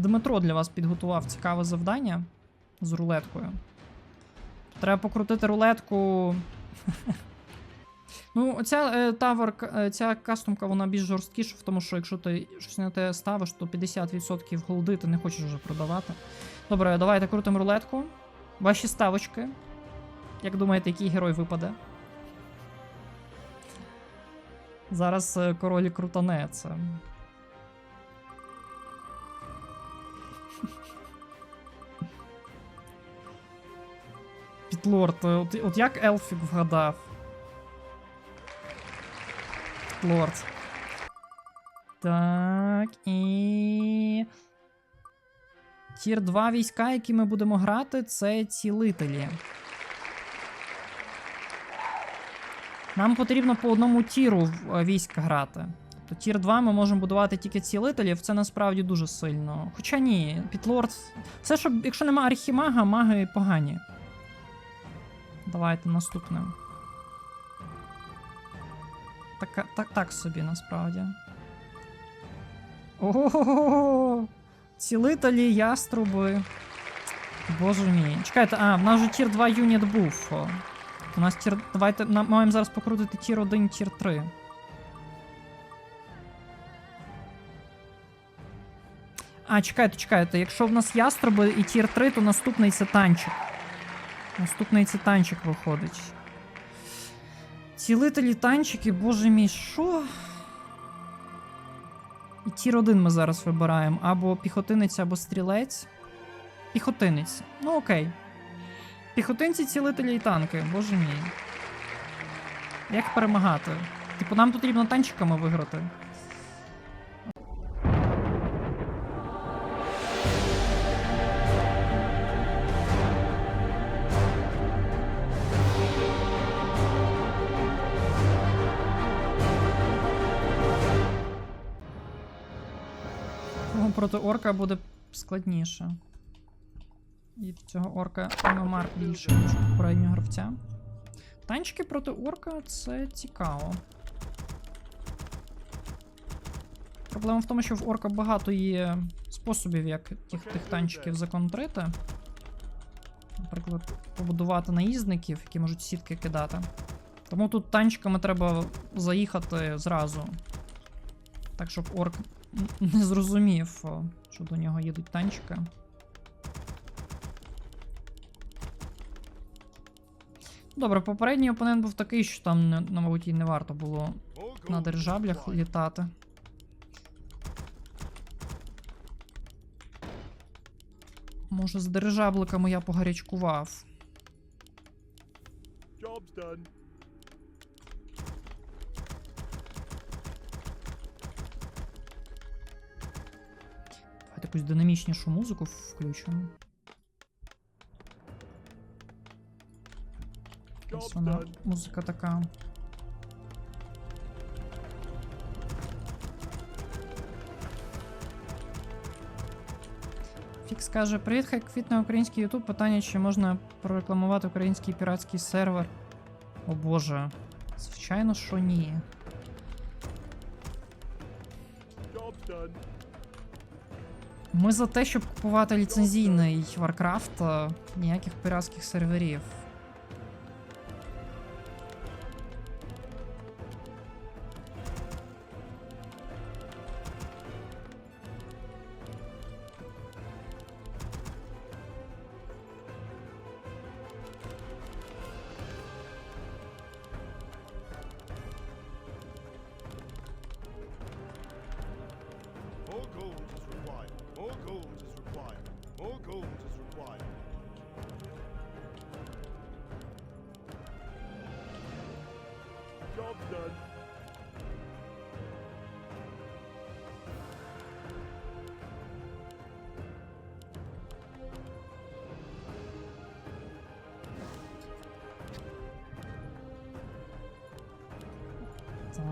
Дмитро для вас підготував цікаве завдання з рулеткою. Треба покрутити рулетку. Ну, оця е, тавер, е, ця кастомка, вона більш жорсткіша, в тому що якщо ти щось на те ставиш, то 50% голди ти не хочеш вже продавати. Добре, давайте крутимо рулетку. Ваші ставочки. Як думаєте, який герой випаде? Зараз е, король крутане це. Підлорд, е, от, от як Елфік вгадав? Лорд. Так, і. Тір 2 війська, які ми будемо грати, це цілителі. Нам потрібно по одному тіру е, війська грати. Тобто тір 2 ми можемо будувати тільки цілителів, це насправді дуже сильно. Хоча ні, Підлорд. Все, що, якщо нема архімага, маги погані. Давайте наступним. Так, так, так собі насправді. Ого! Цілителі, яструби. Боже мій. Чекайте, а, в нас же тір 2 юніт був. У нас тір. Давайте нам маємо зараз покрутити тір 1, тір 3. А, чекайте, чекайте. Якщо в нас яструби і тір 3, то наступний це танчик. Наступний це танчик виходить. Цілителі танчики, боже мій, що? І тір 1 ми зараз вибираємо. Або піхотинець, або стрілець. Піхотинець. Ну окей. Піхотинці, цілителі і танки, боже мій. Як перемагати? Типу, нам потрібно танчиками виграти. Проти орка буде складніше. І цього орка ММР більше, ніж попереднього гравця. Танчики проти орка це цікаво. Проблема в тому, що в орка багато є способів, як тих, тих танчиків законтрити. Наприклад, побудувати наїзників, які можуть сітки кидати. Тому тут танчиками треба заїхати зразу. Так, щоб орк не зрозумів, що до нього їдуть танчики. Добре, попередній опонент був такий, що там, на мабуть, і не варто було на дирижаблях літати. Може, з дирижабликами я погарячкував. Job's done. Якусь динамічнішу музику включимо. Ось вона музика така. Фікс каже: Привіт, хай квітне український Ютуб. Питання, чи можна прорекламувати український піратський сервер. О боже. Звичайно, що ні. Job's done. Ми за те, щоб купувати ліцензійний Warcraft, е, ніяких піратських серверів.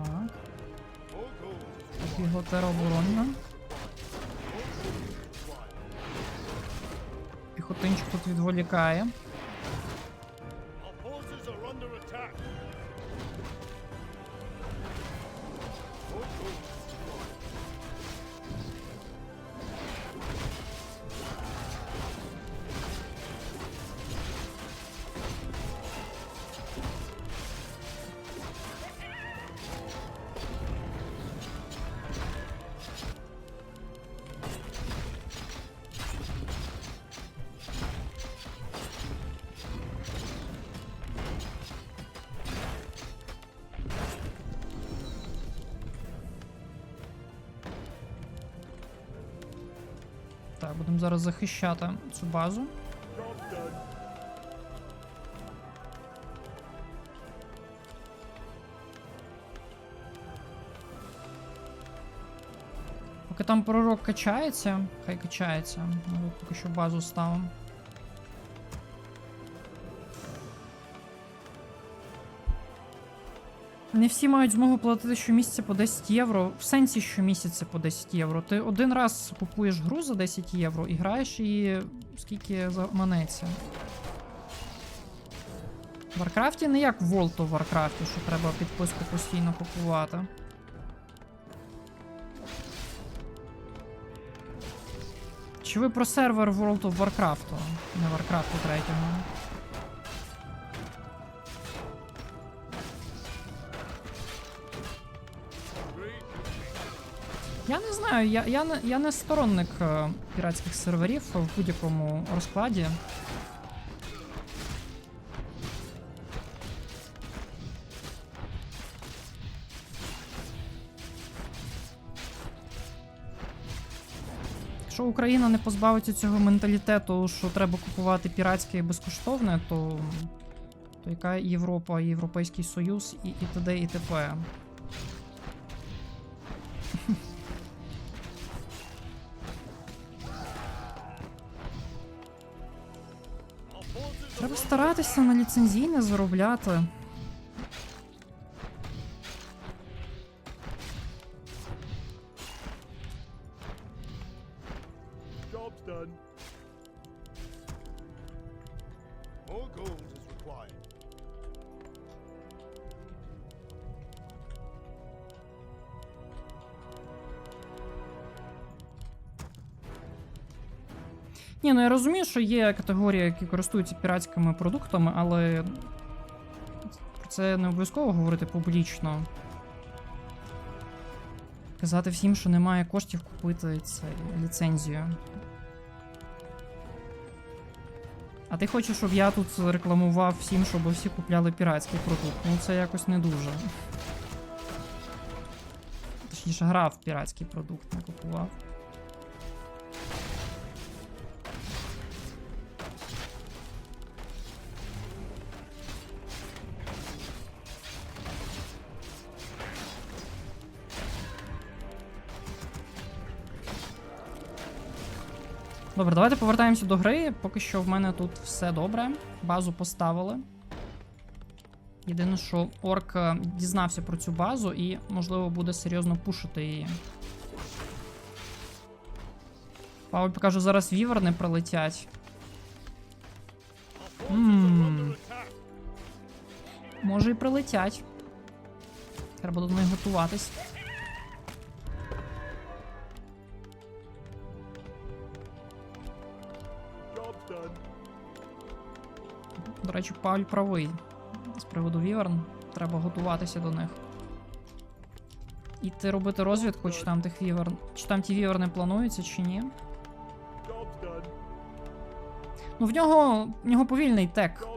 Так. Його тероборонна. Піхотинчик тут відволікає. Будемо зараз захищати цю базу. Поки там пророк качається, хай качається. Ми поки що базу ставимо. Не всі мають змогу платити щомісяця по 10 євро. В сенсі щомісяця по 10 євро. Ти один раз купуєш гру за 10 євро і граєш її скільки заманеться. В Варкрафті не як Волту в Варкрафті, що треба підписку постійно купувати. Чи ви про сервер World of Warcraft, не Warcraft 3? Знаю, я, я, я не сторонник е, піратських серверів в будь-якому розкладі. Якщо Україна не позбавиться цього менталітету, що треба купувати піратське і безкоштовне, то, то яка Європа, Європейський Союз і, і т.д. і т.п. старатися на ліцензійне заробляти. Я розумію, що є категорії, які користуються піратськими продуктами, але про це не обов'язково говорити публічно. Казати всім, що немає коштів купити це ліцензію. А ти хочеш, щоб я тут рекламував всім, щоб всі купляли піратський продукт. Ну це якось не дуже. Точніше, грав піратський продукт, не купував. Добре, давайте повертаємося до гри. Поки що в мене тут все добре. Базу поставили. Єдине, що орк е, дізнався про цю базу і, можливо, буде серйозно пушити її. Павло покажу, зараз віверни прилетять. Attack. Може і прилетять. Треба до них готуватись. Речі, Пауль правий. З приводу віверн. Треба готуватися до них. Іти робити розвідку, чи там тих віверн. Чи там ті віверни плануються, чи ні. Ну, в нього, в нього повільний тек.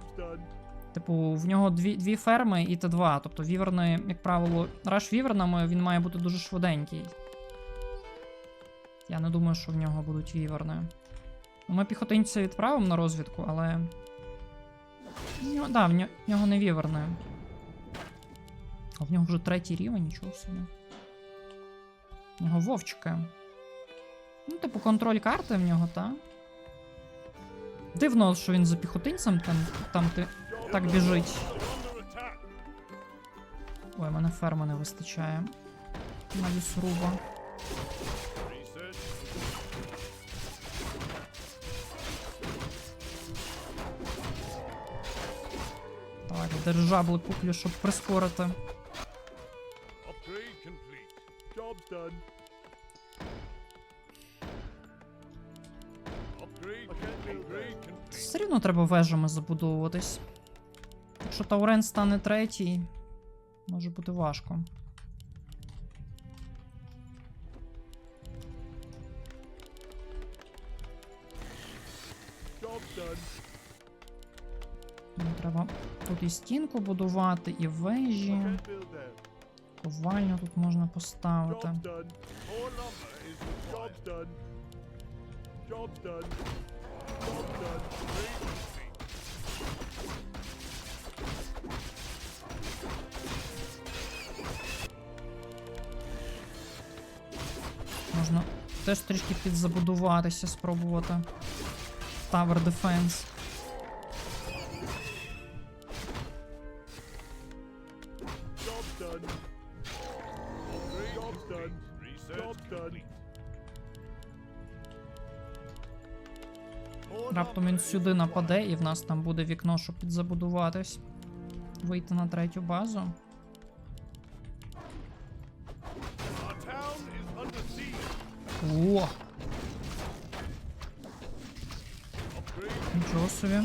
Типу, в нього дві, дві ферми і Т2. Тобто віверни, як правило, раш вівернами він має бути дуже швиденький. Я не думаю, що в нього будуть віверни. Ну, Ми піхотинця відправимо на розвідку, але. Нього, да, в нього, не віверни. А в нього вже третій рівень, нічого собі. В нього вовчики. Ну, типу, контроль карти в нього, та. Дивно, що він за піхотинцем там, там ти так біжить. Ой, мене ферма не вистачає. На лісруба. Держабли куплю, щоб прискорити. Все рівно треба вежами забудовуватись. Якщо Таурен стане третій, може бути важко. Тут і стінку будувати, і вежі. Ковальню тут можна поставити. Можна теж трішки підзабудуватися, спробувати. Tower Defense. Сюди нападе, і в нас там буде вікно, щоб підзабудуватись. Вийти на третю базу. О! Нічого собі.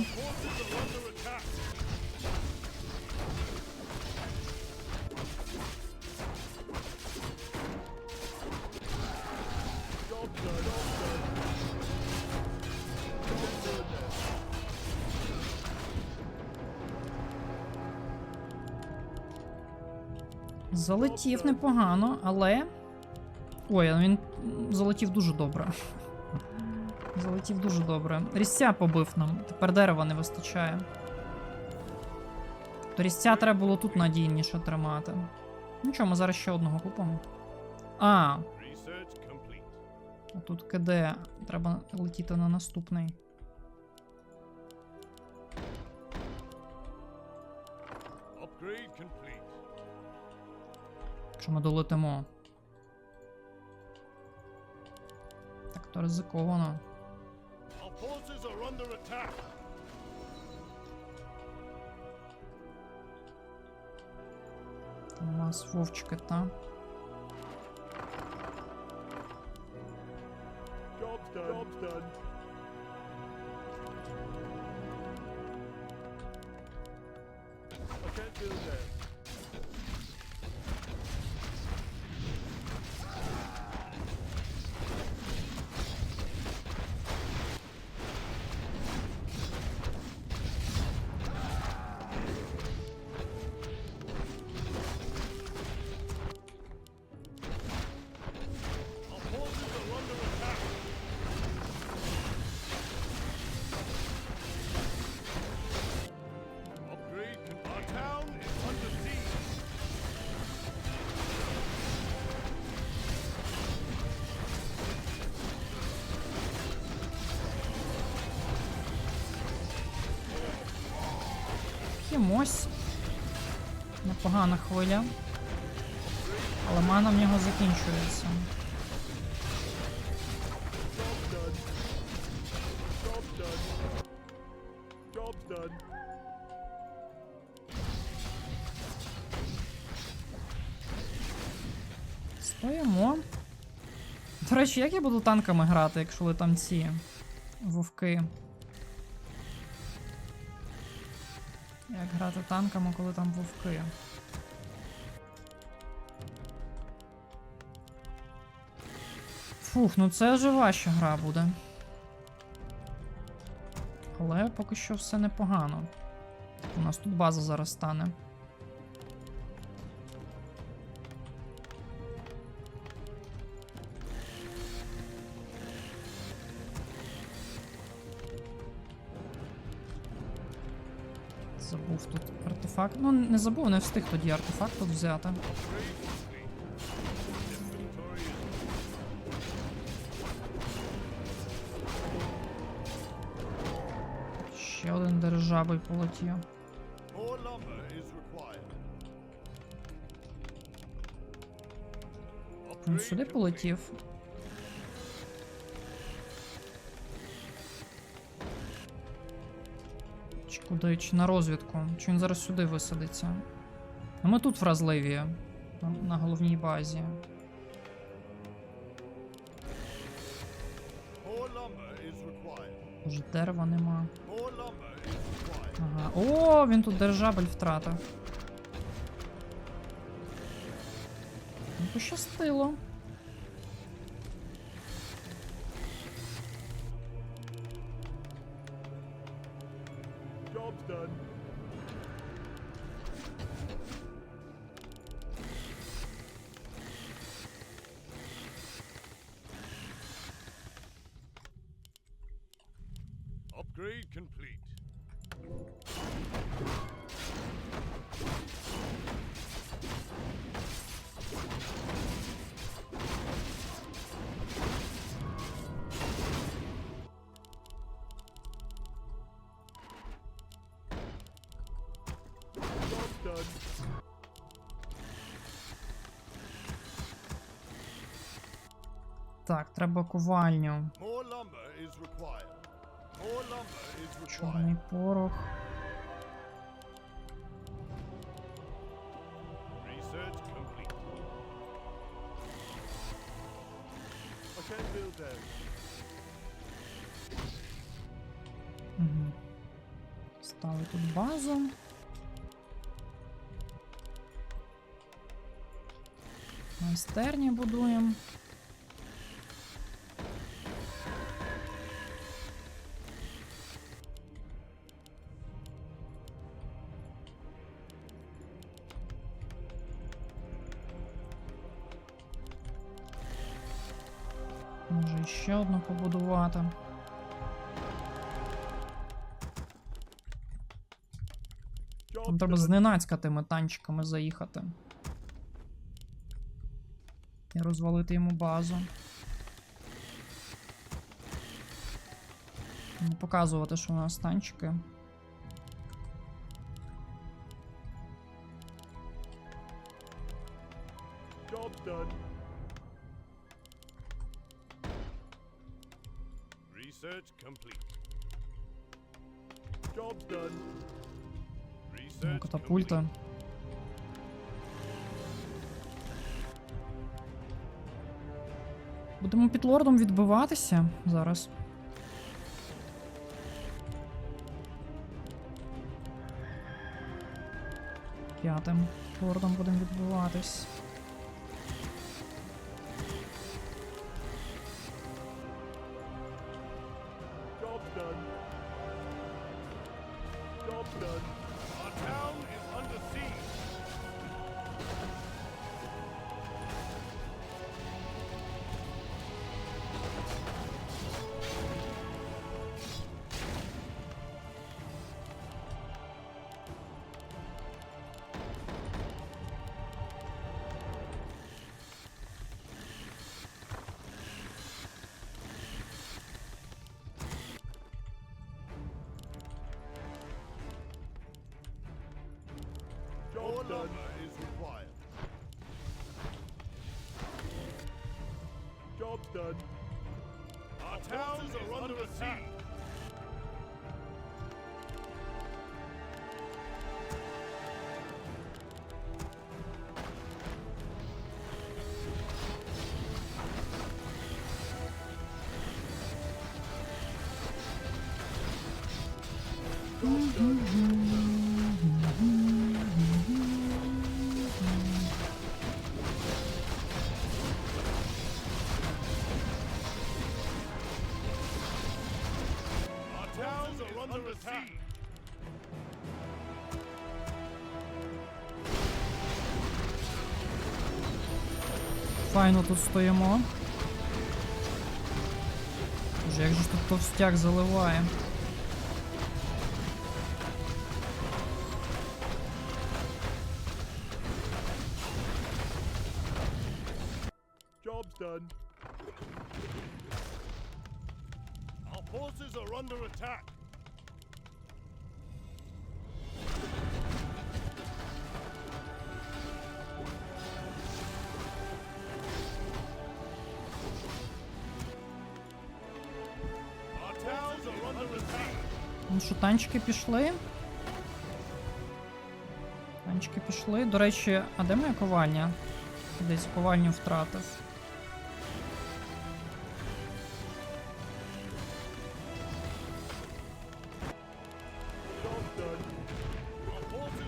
Залетів непогано, але. Ой, він залетів дуже добре. Залетів дуже добре. Різця побив нам. Тепер дерева не вистачає. То різця треба було тут надійніше тримати. Нічого, ми зараз ще одного купимо. А, а тут КД. Треба летіти на наступний. Upgrade complete. Якщо ми долетимо. Так, то ризиковано. У нас вовчики, та. Done. Done. I can't do that. П'ємось. Непогана хвиля. Але мана в нього закінчується. Стоїмо. До речі, як я буду танками грати, якщо ви там ці вовки? Як грати танками, коли там вовки? Фух, ну це вже важча гра буде. Але поки що все непогано. У нас тут база зараз стане. Ну, не забув, не встиг тоді артефакт тут взяти. Ще один дирижабль полетів. Він сюди полетів. Куди? Чи на розвідку? Чи він зараз сюди висадиться? А ми тут вразливі. На, на головній базі. Може дерева нема. Ага. О, він тут дирижабль втратив. Ну, пощастило. Job's done. Так, треба ковальню. Чорний порох. Угу. Ставлю тут базу. Майстерні будуємо. Ще одну побудувати. Там треба зненацька тими танчиками заїхати. І розвалити йому базу. Показувати, що у нас танчики. Ну, Катапульта. Будемо під лордом відбиватися зараз. П'ятим лордом будемо відбиватись. done. Our town is under attack. Mm-hmm. Файно тут стоїмо. Боже, як же ж тут товстяк заливає. Done. Our forces are under attack. Що, танчики пішли? Танчики пішли. До речі, а де моя ковальня? Десь ковальню втратив.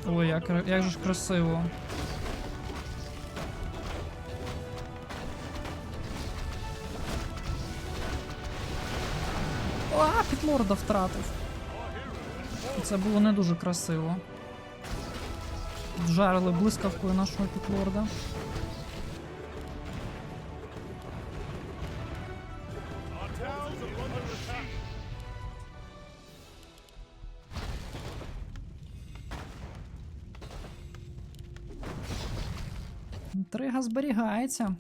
Ой, як, як же ж красиво. А, підлорда втратив. Це було не дуже красиво. Вжарили блискавкою нашого пітлорда. Трига зберігається.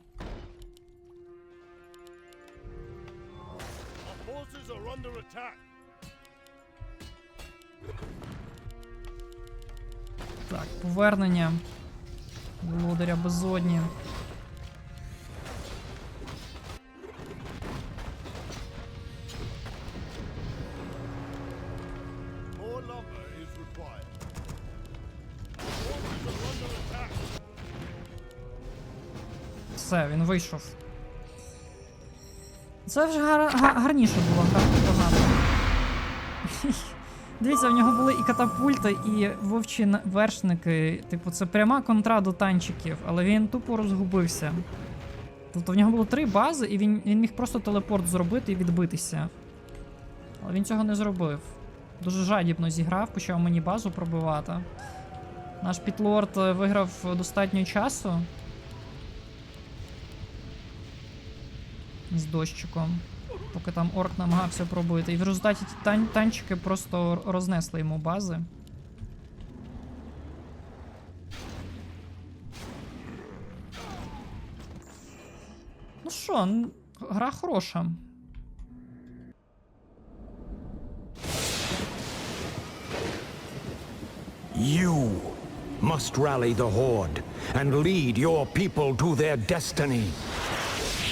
Так, повернення володаря безодні. Все, він вийшов. Це вже гар- га- гарніше було грати багато. Дивіться, в нього були і катапульти, і вовчі вершники. Типу, це пряма контра до танчиків, але він тупо розгубився. Тобто в нього було три бази, і він, він міг просто телепорт зробити і відбитися. Але він цього не зробив. Дуже жадібно зіграв, почав мені базу пробивати. Наш підлорд е, виграв достатньо часу. з дощиком, поки там орк намагався пробити. І в результаті ті тан- танчики просто рознесли йому бази. Ну що, гра хороша. You must rally the Horde and lead your people to their destiny.